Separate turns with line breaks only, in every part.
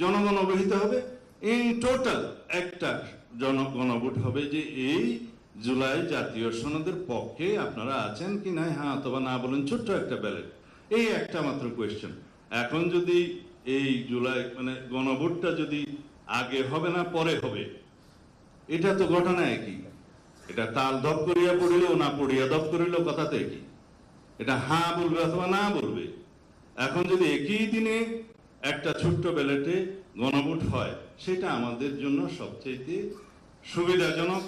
জনগণ অবহিত হবে। ইন টোটাল একটা জনগণভোট হবে যে এই জুলাই জাতীয় সনদের পক্ষে আপনারা আছেন কি না হ্যাঁ অথবা না বলেন, ছোট্ট একটা ব্যালেট এই একটা মাত্র কোয়েশ্চেন এখন যদি এই জুলাই মানে গণভোটটা যদি আগে হবে না, পরে হবে, এটা তো ঘটনা একই। এটা তাল দপ করিয়া পড়িলেও না পড়িয়া দপ করিলেও কথা তো একই। এটা হ্যাঁ বলবে অথবা না বলবে। এখন যদি একই দিনে একটা ছোট্ট ব্যালেটে গণভোট হয়, সেটা আমাদের জন্য সবচেয়ে সুবিধাজনক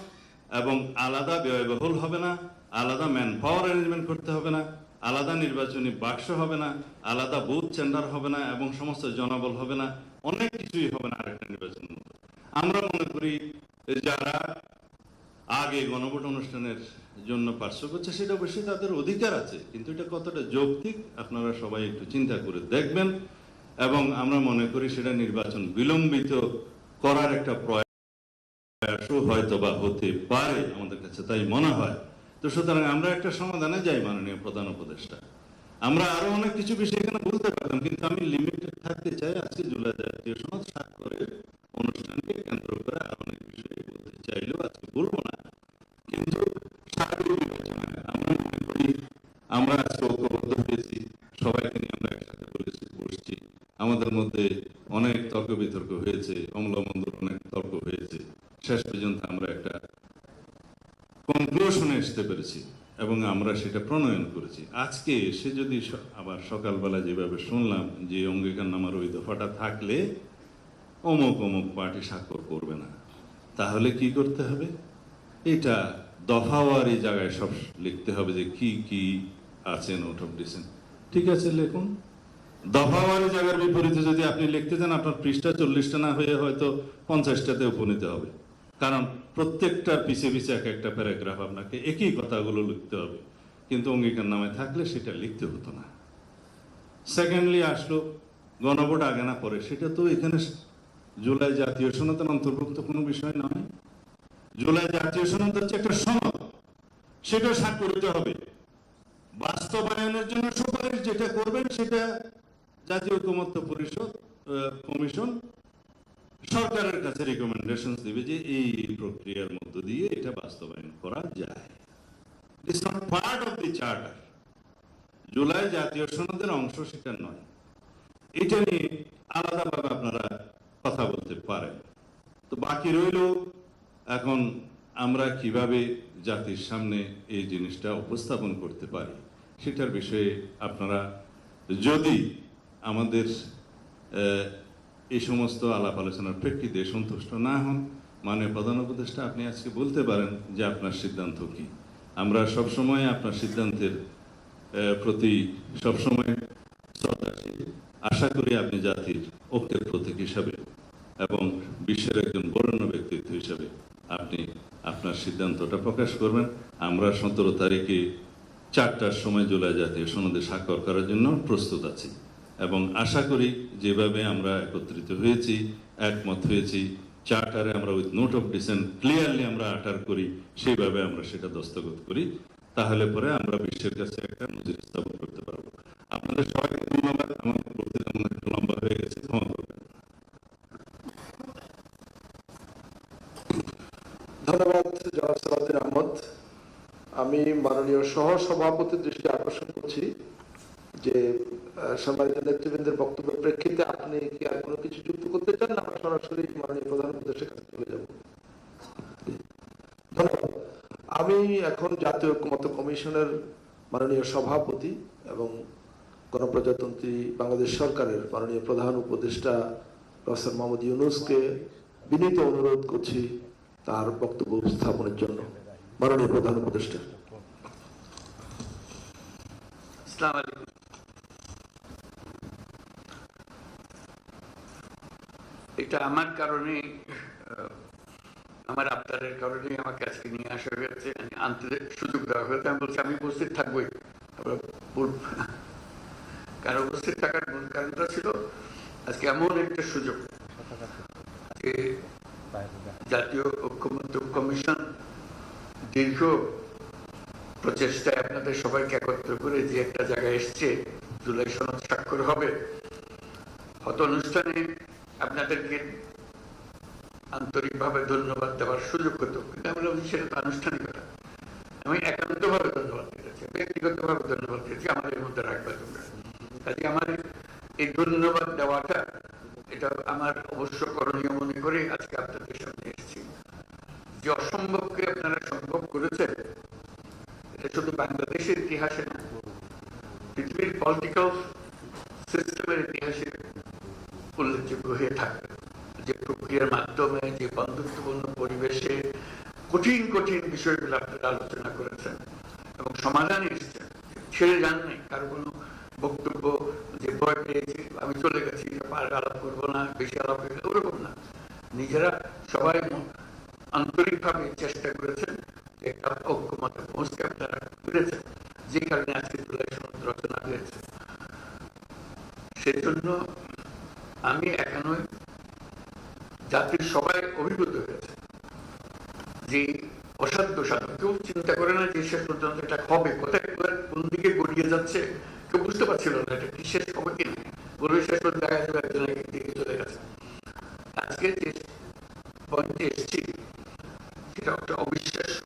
এবং আলাদা ব্যয়বহুল হবে না, আলাদা ম্যান পাওয়ার অ্যারেঞ্জমেন্ট করতে হবে না, আলাদা নির্বাচনী বাক্স হবে না, আলাদা বুথ চেন্ডার হবে না এবং সমস্ত জনবল হবে না, অনেক কিছুই হবে না আরেকটা নির্বাচনের মতো আমরা মনে করি যারা আগে গণভোট অনুষ্ঠানের জন্য পার্শ্ব করছে, সেটা অবশ্যই তাদের অধিকার আছে, কিন্তু এটা কতটা যৌক্তিক আপনারা সবাই একটু চিন্তা করে দেখবেন। এবং আমরা মনে করি সেটা নির্বাচন বিলম্বিত করার একটা প্রয়াসও হয়তো বা হতে পারে আমাদের কাছে, তাই মনে হয়। তো সুতরাং আমরা একটা সমাধানে যাই, মাননীয় প্রধান উপদেষ্টা। আমরা আরও অনেক কিছু বিষয় এখানে বলতে পারতাম, কিন্তু আমি লিমিটেড থাকতে চাই আজকে জুলাই জাতীয় সনদ স্বাক্ষরের অনুষ্ঠানকে কেন্দ্র করে আরও অনেক বিষয় বলতে চাইলেও আজকে বলব না। কিন্তু আমরা করি, আমরা আজকে ঐক্যবদ্ধ হয়েছি, সবাইকে নিয়ে আমরা একসাথে বলেছি বসছি। আমাদের মধ্যে অনেক তর্ক বিতর্ক হয়েছে অম্লমন্দর অনেক তর্ক হয়েছে। শেষ পর্যন্ত আমরা একটা কনক্লুশনে আসতে পেরেছি এবং আমরা সেটা প্রণয়ন করেছি। আজকে এসে যদি আবার সকালবেলা যেভাবে শুনলাম যে অঙ্গীকার নামার ওই দফাটা থাকলে অমুক অমুক পার্টি স্বাক্ষর করবে না, তাহলে কি করতে হবে? এটা দফাওয়ারি জায়গায় সব লিখতে হবে যে কি কি আছে নোট অফ ঠিক আছে, লিখুন। দফাওয়ারি জায়গার বিপরীতে যদি আপনি লিখতে চান, আপনার পৃষ্ঠা চল্লিশটা না হয়ে হয়তো পঞ্চাশটাতে উপনীত হবে। কারণ প্রত্যেকটার পিছে পিছে এক একটা প্যারাগ্রাফ আপনাকে একই কথাগুলো লিখতে হবে। কিন্তু অঙ্গীকার নামে থাকলে সেটা লিখতে হতো না। সেকেন্ডলি আসলো গণভোট আগে না পরে। সেটা তো এখানে জুলাই জাতীয় সনদের অন্তর্ভুক্ত কোনো বিষয় নয়। জুলাই জাতীয় সনদ হচ্ছে একটা সনদ। সেটা স্বাক্ষরিত হবে। বাস্তবায়নের জন্য সুপারিশ যেটা করবেন, সেটা জাতীয় ঐকমত্য পরিষদ কমিশন সরকারের কাছে রেকমেন্ডেশন দিবে যে এই প্রক্রিয়ার মধ্য দিয়ে এটা বাস্তবায়ন করা যায়। It's not part of the charter July জাতীয় সনদের অংশ সেটা নয়। এটা নিয়ে আলাদাভাবে আপনারা কথা বলতে পারেন। তো বাকি রইল এখন আমরা কীভাবে জাতির সামনে এই জিনিসটা উপস্থাপন করতে পারি, সেটার বিষয়ে আপনারা যদি আমাদের এই সমস্ত আলাপ আলোচনার প্রেক্ষিতে সন্তুষ্ট না হন মানে প্রধান উপদেষ্টা, আপনি আজকে বলতে পারেন যে আপনার সিদ্ধান্ত কি? আমরা সবসময় আপনার সিদ্ধান্তের প্রতি সবসময় আশা করি আপনি জাতির ঐক্যের প্রতীক হিসাবে এবং বিশ্বের একজন বরেণ্য ব্যক্তিত্ব হিসাবে আপনি আপনার সিদ্ধান্তটা প্রকাশ করবেন। আমরা সতেরো তারিখে চারটার সময় জুলাই জাতীয় সনদে স্বাক্ষর করার জন্য প্রস্তুত আছি। এবং আশা করি যেভাবে আমরা একত্রিত হয়েছি, একমত হয়েছি, চার্টারে আমরা with note of dissent clearly আমরা আটার করি, সেইভাবে আমরা সেটা দস্তখত করি, তাহলে পরে আমরা বিশ্বের কাছে একটা নজির স্থাপন করতে পারব। আপনাদের সবাইকে ধন্যবাদ, আমার মনে একটু লম্বা হয়ে গেছে, ক্ষমা করবেন।
ধন্যবাদ, জনাব সালাউদ্দিন আহমদ। আমি মাননীয় সহ সভাপতির দৃষ্টি আকর্ষণ করছি। যে সম্মানিত নেতৃবৃন্দের বক্তব্যের প্রেক্ষিতে আপনি কি আর কোনো কিছু যুক্ত করতে চান না? আমরা সরাসরি মাননীয় প্রধান উপদেশের কাছে চলে যাব। আমি এখন জাতীয় ঐক্যমত কমিশনের মাননীয় সভাপতি এবং গণপ্রজাতন্ত্রী বাংলাদেশ সরকারের মাননীয় প্রধান উপদেষ্টা প্রফেসর মোহাম্মদ ইউনুসকে বিনীত অনুরোধ করছি তার বক্তব্য উপস্থাপনের জন্য। মাননীয় প্রধান উপদেষ্টা।
আসসালামু আলাইকুম। এটা আমার কারণে আমার আবদারের কারণে আমাকে আজকে নিয়ে আসা হয়েছে। আনতে সুযোগ দেওয়া হয়েছে। আমি বলছি, আমি উপস্থিত থাকবোই। কারণ উপস্থিত থাকার মূল কারণটা ছিল আজকে এমন একটা সুযোগ। জাতীয় কমিশন দীর্ঘ প্রচেষ্টায় আপনাদের সবাইকে একত্র করে যে একটা জায়গায় এসছে, জুলাই সনদ স্বাক্ষর হবে। হত অনুষ্ঠানে আপনাদেরকে আন্তরিকভাবে ধন্যবাদ দেওয়ার সুযোগ হতো কিন্তু আমি বললাম সেটা তো আনুষ্ঠানিকতা আমি একান্তভাবে ধন্যবাদ দিতেছি ব্যক্তিগতভাবে ধন্যবাদ দিয়েছি আমাদের মধ্যে রাখবে তোমরা কাজে আমার এই ধন্যবাদ দেওয়াটা, এটা আমার অবশ্য করণীয় মনে করে আজকে আপনাদের সামনে এসেছি। যে অসম্ভবকে আপনারা সম্ভব করেছেন এটা শুধু বাংলাদেশের ইতিহাসে না পৃথিবীর পলিটিক্যাল সিস্টেমের ইতিহাসে উল্লেখযোগ্য হয়ে থাকবে যে প্রক্রিয়ার মাধ্যমে যে বন্ধুত্বপূর্ণ পরিবেশে কঠিন কঠিন বিষয়গুলো আপনারা আলোচনা করেছেন এবং সমাধানে এসেছেন ছেড়ে যান নাই, কারও কোনো বক্তব্য যে ভয় পেয়েছি, আমি চলে গেছি, আর আলাপ করব না, বেশি আলাপ করব ওরকম না। নিজেরা সবাই আন্তরিকভাবে চেষ্টা করেছেন, একটা ঐক্যমতে পৌঁছতে আপনারা পেরেছেন, যে কারণে আজকে জুলাই সনদ রচনা হয়েছে। সেজন্য আমি একানই জাতির সবাই অভিভূত হয়েছে যে অসাধ্য সাধন কেউ চিন্তা করে না যে শেষ পর্যন্ত এটা হবে। কোথায়? কোন দিকে গড়িয়ে যাচ্ছে? কেউ বুঝতে পারছিল না এটা কি শেষ হবে কি না। বলবে শেষ পর্যন্ত দেখা যাবে একজন দিকে চলে গেছে। আজকে যে পয়েন্টে এসেছি, সেটা একটা অবিশ্বাস্য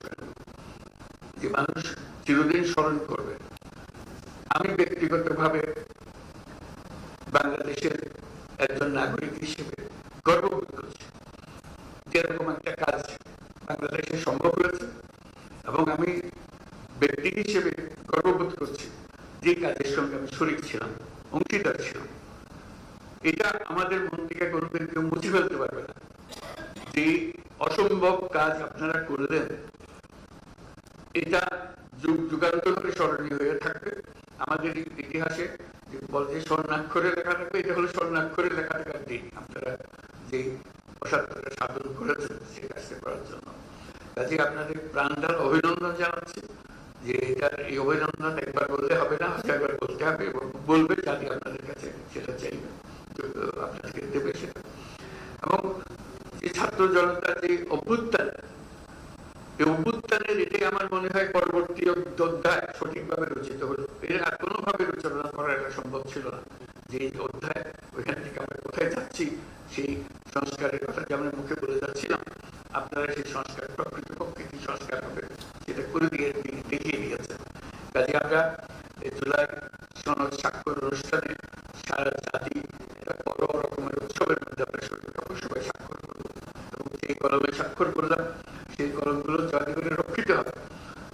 যে মানুষ চিরদিন স্মরণ করবে। আমি ব্যক্তিগতভাবে বাংলাদেশের একজন নাগরিক হিসেবে গর্ববোধ করছি। যেরকম একটা কাজ বাংলাদেশে সম্ভব এবং আমি ব্যক্তি হিসেবে গর্ববোধ করছি যে কাজের সঙ্গে আমি শরিক ছিলাম, অংশীদার ছিলাম। এটা আমাদের মন থেকে কোনোদিন কেউ মুছে ফেলতে পারবে না। যে অসম্ভব কাজ আপনারা করলেন, এটা যুগ যুগান্তর ধরে স্মরণীয় হয়ে থাকবে। আমাদের ইতিহাসে বলে যে স্বর্ণাক্ষরে লেখা থাকবে, এটা হলো স্বর্ণাক্ষরে লেখা থাকার দিন। আপনারা যে অসাধ্যটা সাধন করেছেন, সেই কাজটা করার জন্য। কাজে আপনাদের প্রাণদার অভিনন্দন জানাচ্ছি। যে এটার এই অভিনন্দন একবার বললে হবে না একবার বলতে হবে এবং বলবে জাতি আপনাদের কাছে সেটা চাইবে, তো আপনাদেরকে দেবে সেটা। এবং যে ছাত্র জনতার যে অভ্যুত্থান, এই অভ্যুত্থানের এটাই আমার মনে হয় পরবর্তী অধ্যায় সঠিকভাবে রচিত হলো। এর আর কোনোভাবে রচনা করা এটা সম্ভব ছিল না। যে অধ্যায়, ওইখান থেকে আমরা কোথায় যাচ্ছি, সেই সংস্কারের কথা যে আমরা মুখে বলে যাচ্ছিলাম আপনারা সেই সংস্কার প্রকৃতপক্ষে কি সংস্কার হবে সেটা করে দিয়ে তিনি দেখিয়ে দিয়েছেন কাজে আমরা জুলাই সনদ স্বাক্ষর অনুষ্ঠানে সারা জাতি বড় রকমের উৎসবের মধ্যে আমরা সবাই স্বাক্ষর করব এবং সেই কলমে স্বাক্ষর করলাম, সেই কলমগুলো যাতে করে রক্ষিত হবে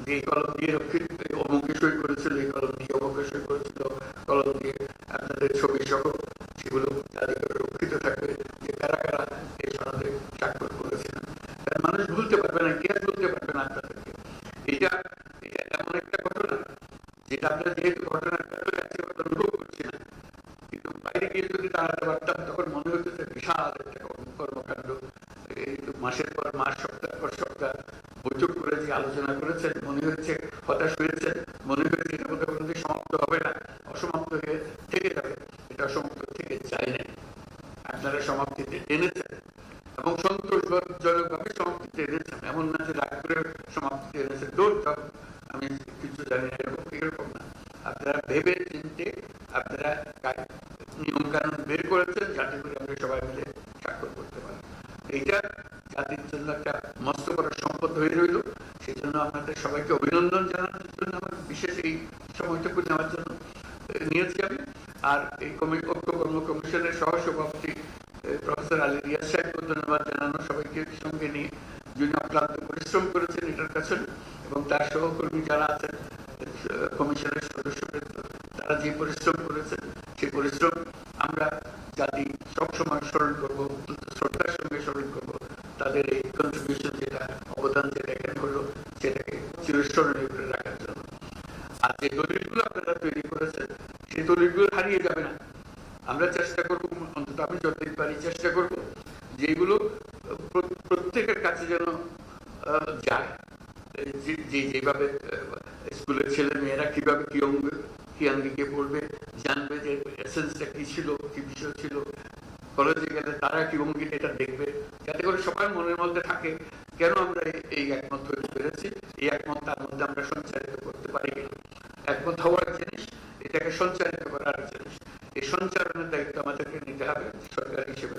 যে কলম দিয়ে রক্ষিত এই অমুকে সই করেছিল এই কলম দিয়ে অমুকে সই করেছিল কলম দিয়ে আপনাদের ছবি সহ সেগুলো যাতে করে রক্ষিত থাকবে যে কারা কারা এই সনদে স্বাক্ষর করেছিলেন কারণ মানুষ ভুলতে পারবে না কে ভুলতে পারবে না আপনাদেরকে এটা এটা এমন একটা ঘটনা যেটা আমরা যেহেতু ঘটনাটা অনুভব করছি না। কিন্তু বাইরে গিয়ে যদি দাঁড়াতে পারতাম, তখন মনে হচ্ছে বিশাল কর্মকাণ্ড এই মাসের পর মাস সপ্তাহ পর সপ্তাহ বৈঠক করে আলোচনা করেছেন, মনে হচ্ছে হতাশ হয়েছে মনে হচ্ছে এটা বোধহয় কোনোদিন সমাপ্ত হবে না অসমাপ্ত হয়ে থেকে যাবে এটা অসমাপ্ত থেকে যায় না আপনারা সমাপ্তিতে এনেছেন এবং সন্তোষজনকভাবে সমাপ্তিতে এনেছেন এমন না যে রাগ করে সমাপ্তিতে এনেছেন দৌড় যাও আমি কিছু জানি না এরকম এরকম না আপনারা ভেবে চিনতে আপনারা নিয়ম বের করেছেন যাতে করে আমরা সবাই মিলে স্বাক্ষর করতে পারি এইটা জাতির জন্য একটা মস্ত বড় সম্পদ হয়ে রইল। সেই জন্য আপনাদের সবাইকে অভিনন্দন জানানোর জন্য আমার বিশেষ এই সময়টুকু নেওয়ার জন্য নিয়েছি আমি। আর এই কমি কর্ম কমিশনের সহসভাপতি প্রফেসর আলী রিয়াজ সাহেবকে ধন্যবাদ জানানো, সবাইকে সঙ্গে নিয়ে যিনি অক্লান্ত পরিশ্রম করেছেন এটার কাছে এবং তার সহকর্মী যারা আছেন কমিশনের সদস্যবৃন্দ, তারা যে পরিশ্রম করেছেন, সেই পরিশ্রম আমরা জাতি সবসময় স্মরণ করব, শ্রদ্ধার সঙ্গে স্মরণ করব। তাদের এই কন্ট্রিবিউশন যেটা, অবদান যেটা এখানে হলো, সেটাকে চিরস্মরণীয় করে রাখার জন্য। আর যে দলিলগুলো আপনারা তৈরি করেছেন, সেই দলিলগুলো হারিয়ে যাবে না। আমরা চেষ্টা করব, অন্তত আমি যতদিন পারি চেষ্টা করব যেগুলো প্রত্যেকের কাছে যেন যায়। যেভাবে আহ, স্কুলের ছেলে মেয়েরা কীভাবে কি অঙ্গ কি আঙ্গিকে পড়বে জানবে যে এসেন্সটা কি ছিল কি বিষয় ছিল কলেজে গেলে তারা কি অঙ্গিতে এটা দেখবে যাতে করে সবার মনের মধ্যে থাকে, কেন আমরা এই- একমত হতে পেরেছি এই একমত তার মধ্যে আমরা সঞ্চারিত করতে পারি একমত হওয়ার জিনিস, এটাকে সঞ্চারিত করার জিনিস। এই সঞ্চারণের দায়িত্ব আমাদেরকে নিতে হবে, সরকার হিসেবে।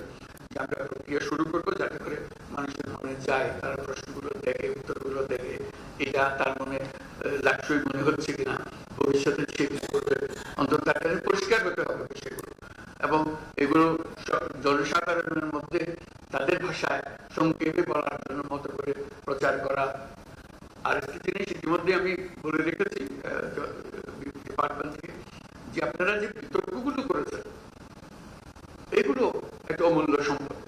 আমরা প্রক্রিয়া শুরু করব যাতে করে মানুষের মনে যায়, তারা প্রশ্নগুলো দেখে, উত্তরগুলো দেখে, এটা তার মনে লাকসই মনে হচ্ছে কিনা? ভবিষ্যতে সে কি করবে অন্তত তার কাছে পরিষ্কার হতে হবে বিষয়গুলো এবং এগুলো স- জনসাধারণের মধ্যে তাদের ভাষায় সংক্ষেপে বলার জন্য মতো করে প্রচার করা। আর একটি জিনিস ইতিমধ্যে আমি বলে রেখেছি ডিপার্টমেন্ট থেকে, যে আপনারা যে বিতর্কগুলো করেছেন, এগুলো একটা অমূল্য সম্পদ।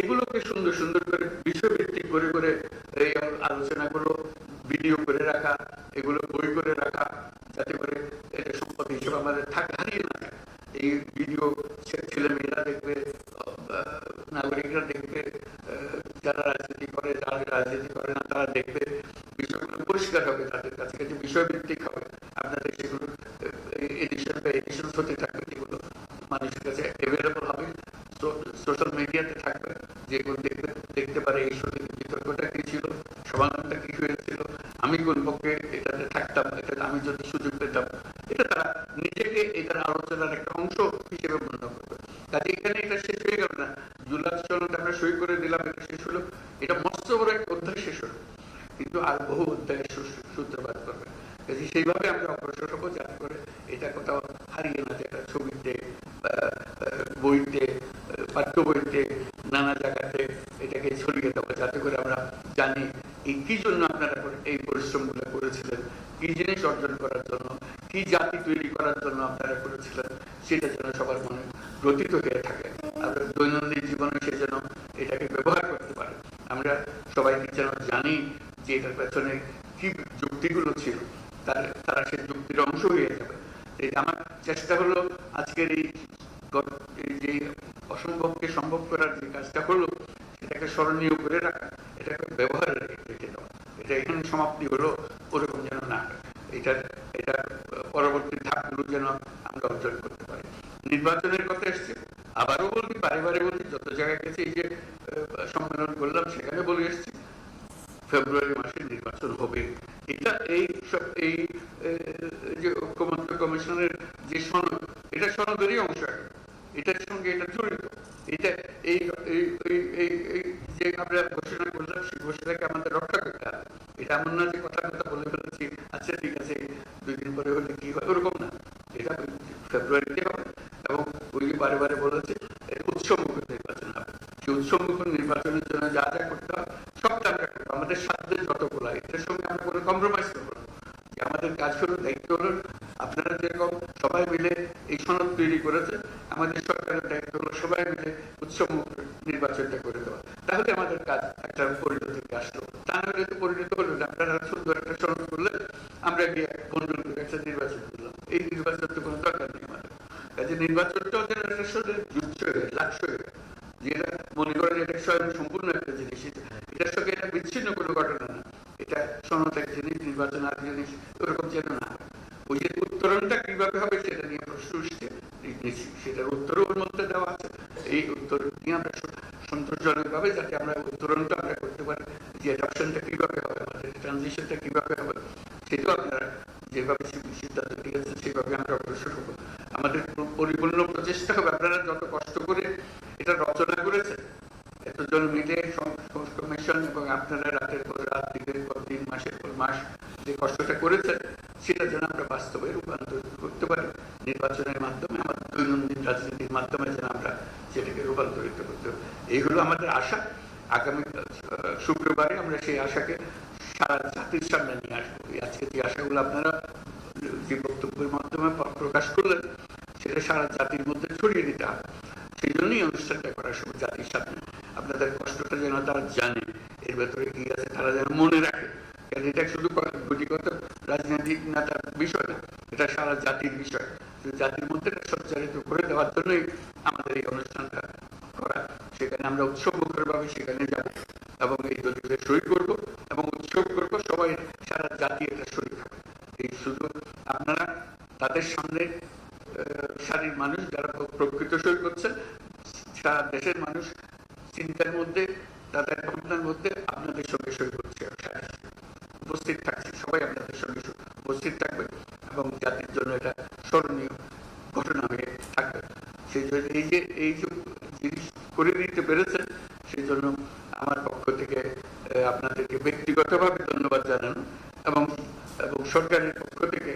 এগুলোকে সুন্দর সুন্দর করে বিষয়ভিত্তিক করে করে এই আলোচনাগুলো ভিডিও করে রাখা, এগুলো বই করে রাখা, যাতে করে এটা সম্পদ হিসেবে আমাদের থাকা হারিয়ে না এই ভিডিও ছেলে মেয়েরা দেখবে নাগরিকরা দেখবে যারা রাজনীতি করে, যারা রাজনীতি করে না, তারা দেখবে বিষয়গুলো পরিষ্কার হবে, তাদের কাছে কাছে বিষয়ভিত্তিক হবে। আপনাদের সেগুলো এডিশন বা এডিশন হতে থাকবে, যেগুলো মানুষের কাছে অ্যাভেলেবল হবে। সোশ্যাল মিডিয়াতে থাকবে, যেগুলো দেখবে, দেখতে পারে এই সত্যি বিতর্কটা কি ছিল, সমাধানটা কি হয়েছিল। আমি কোন পক্ষে এটাতে থাকতাম, এটাতে আমি যদি সুযোগ পেতাম এটা তারা নিজেকে এটার আলোচনার একটা অংশ হিসেবে মনে করবে কাজে এখানে এটা শেষ হয়ে গেল না জুলাই চলন আমরা সই করে দিলাম এটা শেষ হলো এটা মস্ত বড় একটা অধ্যায় শেষ হলো কিন্তু আর বহু অধ্যায়ের সূ- সূত্রপাত করবে কাজে সেইভাবে আমরা অগ্রসর হব যাতে করে এটা কোথাও হারিয়ে না যায় এটা ছবিতে বা, আহ, বইতে আহ, পাঠ্য বইতে নানা জায়গাতে এটাকে ছড়িয়ে দেবো যাতে করে আমরা জানি এই কি জন্য আপনারা করে- এই পরিশ্রমগুলো করেছিলেন কি জিনিস অর্জন করার জন্য, কি জাতি তৈরি করার জন্য আপনারা করেছিলেন, সেটা যেন সবার মনে গ্রথিত হয়ে থাকে। আমরা দৈনন্দিন জীবনে সে যেন এটাকে ব্যবহার করতে পারে। আমরা সবাইকে যেন জানি যে এটার পেছনে কি যুক্তিগুলো ছিল, তার, তারা সেই যুক্তির অংশ হয়ে যাবে। এই আমার চেষ্টা হলো আজকের এই যে অসম্ভবকে সম্ভব করার যে কাজটা হলো, সেটাকে স্মরণীয় করে রাখা, এটাকে ব্যবহারে রেখে দেওয়া এটা এখানে সমাপ্তি হলো, ওরকম যেন না এটার এটা পরবর্তী ধাপগুলো যেন আমরা অর্জন করতে পারি। নির্বাচনের কথা এসছে, আবারও বলছি বারে বারে বলছি যত জায়গায় গেছি, এই যে সম্মেলন করলাম, সেখানে বলে এসছি, ফেব্রুয়ারি মাসে নির্বাচন হবে। এটা এই সব, এই যে ঐক্যমত্য কমিশনের যে সনদ, এটা সনদেরই অংশ এটার সঙ্গে এটা জড়িত। এটা এই, এই- যে আমরা ঘোষণা সেই ঘোষণাকে আমাদের রক্ষা করতে হবে। এটা এমন না যে কথা কথা বলে ফেলেছি আচ্ছা ঠিক আছে দুই দিন পরে হলে কি হয় ওরকম না। এটা ফেব্রুয়ারিতে হবে। এবং ওই বারে বারে বলেছে উৎসমুখ নির্বাচন হবে। সেই উৎসমুখ নির্বাচনের জন্য যা যা করতে হবে সবটা আমরা করব। আমাদের সাধ্যের যতগুলো, এটার সঙ্গে আমরা কোনো কম্প্রোমাইজ করব যে আমাদের কাজ হলো দায়িত্ব হলো, আপনারা যেরকম সবাই মিলে এই সনদ তৈরি করেছে, আমাদের সরকারের দায়িত্ব হলো সবাই মিলে উৎসমুখ নির্বাচনটা করে দেওয়া তাহলে আমাদের কাজ একটা পরিণতিতে আসলো তা নাহলে তো পরিণত হলো না আপনারা সুন্দর একটা সনদ করলে আমরা গিয়ে বন্ধন করে একটা নির্বাচন করলাম এই নির্বাচন তো কোনো দরকার নেই আমাদের কাজে নির্বাচনটাও যেন একটা সাথে যুদ্ধ হয়ে লাক্স হয়ে যায়। যেটা মনে করেন এটা স্বয়ং সম্পূর্ণ একটা জিনিস এটা- এটার সঙ্গে এটা বিচ্ছিন্ন কোনো ঘটনা না এটা সনদ এক আর জিনিস ওরকম যেন না ওই যে উত্তরণটা কীভাবে হবে সেটা নিয়ে প্রশ্ন উঠছে সেটার উত্তরও ওর মধ্যে দেওয়া আছে। এই উত্তর নিয়ে আমরা সু- সন্তোষজনক ভাবে যাতে আমরা উত্তরণটা আমরা করতে পারি, যে অ্যাডাপশনটা কীভাবে হবে, আমাদের ট্রানজিশনটা কীভাবে হবে, সেটাও আপনারা যেভাবে সিদ্ধান্ত নিয়েছেন, সেভাবে আমরা অগ্রসর হব। আমাদের পরিপূর্ণ প্রচেষ্টা হবে। আপনারা যত কষ্ট করে এটা রচনা করেছেন এতজন মিলে কমিশন এবং আপনারা রাতের পর রাত, দিনের পর দিন, মাসের পর মাস যে কষ্টটা করেছেন, সেটা যেন আমরা বাস্তবে রূপান্তরিত করতে পারি। নির্বাচনের মাধ্যমে আমাদের দৈনন্দিন রাজনীতির মাধ্যমে যেন আমরা সেটাকে রূপান্তরিত করতে পারি। আমাদের আশা। আগামী শুক্রবারে আমরা সেই আশাকে সারা জাতির সামনে নিয়ে আসব। আজকে যে আশাগুলো আপনারা, যে বক্তব্যের মাধ্যমে প্রকাশ করলেন, সেটা সারা জাতির মধ্যে ছড়িয়ে দিতে হবে। সেই জন্যই অনুষ্ঠানটা করা সব জাতির সামনে আপনাদের কষ্টটা যেন তারা জানে, এর ভেতরে কি আছে তারা যেন মনে রাখে। কারণ এটা শুধু গুটিগত রাজনৈতিক নেতার বিষয় না, এটা সারা জাতির বিষয়। জাতির মধ্যে সঞ্চারিত করে দেওয়ার জন্যই আমাদের এই অনুষ্ঠানটা করা। সেখানে আমরা উৎসবমুখর ভাবে সেখানে যাব এবং এই দলিলে সই করব এবং উৎসব করব, সবাই সারা জাতি এটা সই খাবে এই শুধু আপনারা, তাদের সামনে সারির মানুষ যারা প্রকৃত সই করছেন, সারা দেশের মানুষ চিন্তার মধ্যে, তাদের ভাবনার মধ্যে আপনাদের সঙ্গে সই করছে উপস্থিত থাকছে সবাই আপনাদের সঙ্গে উপস্থিত থাকবে এবং জাতির জন্য এটা স্মরণীয় ঘটনা হয়ে থাকবে। সেই জন্য এই যে এই যে জিনিস করে দিতে পেরেছেন, সেই জন্য আমার পক্ষ থেকে আপনাদেরকে ব্যক্তিগতভাবে ধন্যবাদ জানানো এবং এবং সরকারের পক্ষ থেকে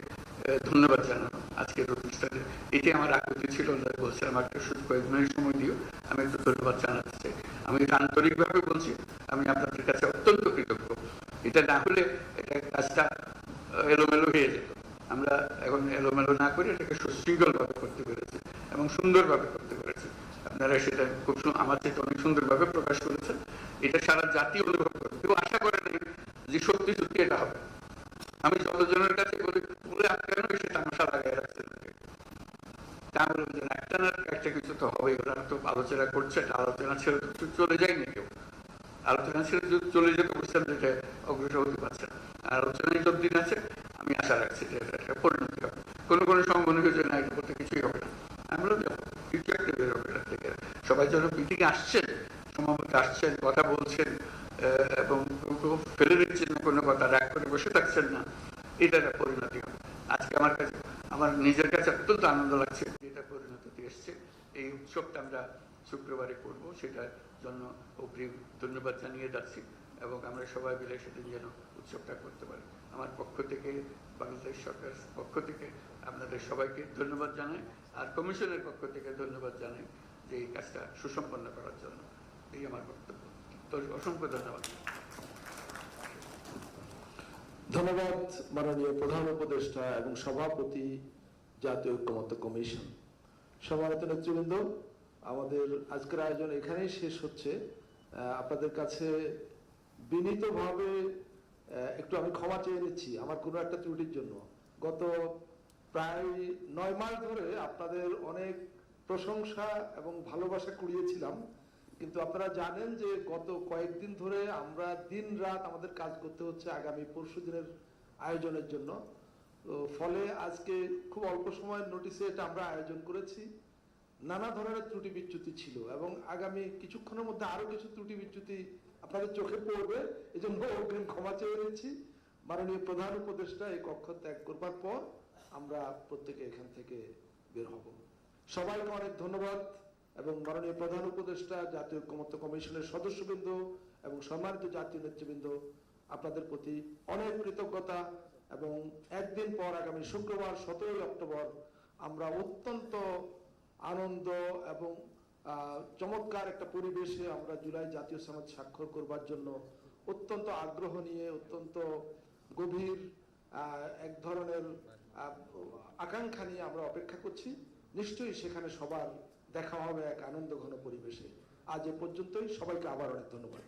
ধন্যবাদ জানানো আজকের অনুষ্ঠানে। এটি আমার আকুতি ছিল বলছিলাম একটা শুধু কয়েক মিনিট সময় দিও, আমি একটু ধন্যবাদ জানাতে চাই। আমি আন্তরিকভাবে বলছি আমি আপনাদের কাছে অত্যন্ত কৃতজ্ঞ। এটা না হলে এটা কাজটা আহ, এলোমেলো হয়ে যেত আমরা এখন এলোমেলো না করে এটাকে সুশৃঙ্খলভাবে করতে পেরেছি এবং সুন্দরভাবে করতে পেরেছি আপনারা সেটা খুব সু- আমার থেকে অনেক সুন্দরভাবে প্রকাশ করেছেন এটা সারা জাতি অনুভব করে কেউ আশা করে নাই যে সত্যি সত্যি এটা হবে আমি যতজনের কাছে বলি বলে আটকানো সে তামাশা লাগাই রাখছে তা একটা না একটা কিছু তো হবে ওরা তো আলোচনা করছে আলোচনা ছেড়ে তো চলে যায়নি কেউ। আলোচনা ছেড়ে চলে যেতে বুঝতাম যে এটা অগ্রসর হতে পারছে আর আলোচনায় যতদিন আছে, আমি আশা রাখছি যে এটা একটা পরিণতি হবে। কোনো কোনো সময় মনে হয়েছে না এটা করতে কিছুই হবে না। আমরা যাব, কিছু একটা বের হবে এটা থেকে। সবাই যেন মিটিংয়ে আসছেন সমাবেশে আসছেন, কথা বলছেন এবং ফেলে দিচ্ছেন কোনো কথা রাগ করে বসে থাকছেন না এটা একটা পরিণতি হবে। আজকে আমার কাছে, আমার নিজের কাছে অত্যন্ত আনন্দ লাগছে এসছে। এই উৎসবটা আমরা শুক্রবারে করব, সেটার জন্য অগ্রিম ধন্যবাদ জানিয়ে যাচ্ছি এবং আমরা সবাই মিলে সেদিন যেন উৎসবটা করতে পারি। আমার পক্ষ থেকে, বাংলাদেশ সরকার পক্ষ থেকে আপনাদের সবাইকে ধন্যবাদ জানাই, আর কমিশনের পক্ষ থেকে ধন্যবাদ জানাই যে এই কাজটা সুসম্পন্ন করার জন্য। এই আমার বক্তব্য। তো অসংখ্য ধন্যবাদ।
ধন্যবাদ, মাননীয় প্রধান উপদেষ্টা এবং সভাপতি জাতীয় ঐক্যমত্য কমিশন। সম্মানিত নেতৃবৃন্দ আমাদের আজকের আয়োজন এখানেই শেষ হচ্ছে। আপনাদের কাছে বিনীতভাবে একটু আমি ক্ষমা চেয়ে নিচ্ছি আমার কোনো একটা ত্রুটির জন্য। গত প্রায় নয় মাস ধরে আপনাদের অনেক প্রশংসা এবং ভালোবাসা কুড়িয়েছিলাম। কিন্তু আপনারা জানেন যে গত কয়েকদিন ধরে আমরা দিন রাত আমাদের কাজ করতে হচ্ছে আগামী পরশু দিনের আয়োজনের জন্য। তো ফলে আজকে খুব অল্প সময়ের নোটিসে এটা আমরা আয়োজন করেছি। নানা ধরনের ত্রুটি বিচ্যুতি ছিল এবং আগামী কিছুক্ষণের মধ্যে আরও কিছু ত্রুটি বিচ্যুতি আপনাদের চোখে পড়বে এই জন্য অগ্রিম ক্ষমা চেয়ে নিচ্ছি মাননীয় প্রধান উপদেষ্টা এই কক্ষ ত্যাগ করবার পর আমরা প্রত্যেকে এখান থেকে বের হব। সবাইকে অনেক ধন্যবাদ এবং মাননীয় প্রধান উপদেষ্টা, জাতীয় ঐক্যমত্য কমিশনের সদস্যবৃন্দ এবং সম্মানিত জাতীয় নেতৃবৃন্দ, আপনাদের প্রতি অনেক কৃতজ্ঞতা। এবং একদিন পর আগামী শুক্রবার, সতেরোই অক্টোবর, আমরা অত্যন্ত আনন্দ এবং চমৎকার একটা পরিবেশে আমরা জুলাই জাতীয় সনদ স্বাক্ষর করবার জন্য অত্যন্ত আগ্রহ নিয়ে, অত্যন্ত গভীর এক ধরনের আকাঙ্ক্ষা নিয়ে আমরা অপেক্ষা করছি। নিশ্চয়ই সেখানে সবার দেখা হবে এক আনন্দ ঘন পরিবেশে। আজ এ পর্যন্তই। সবাইকে আবার অনেক ধন্যবাদ।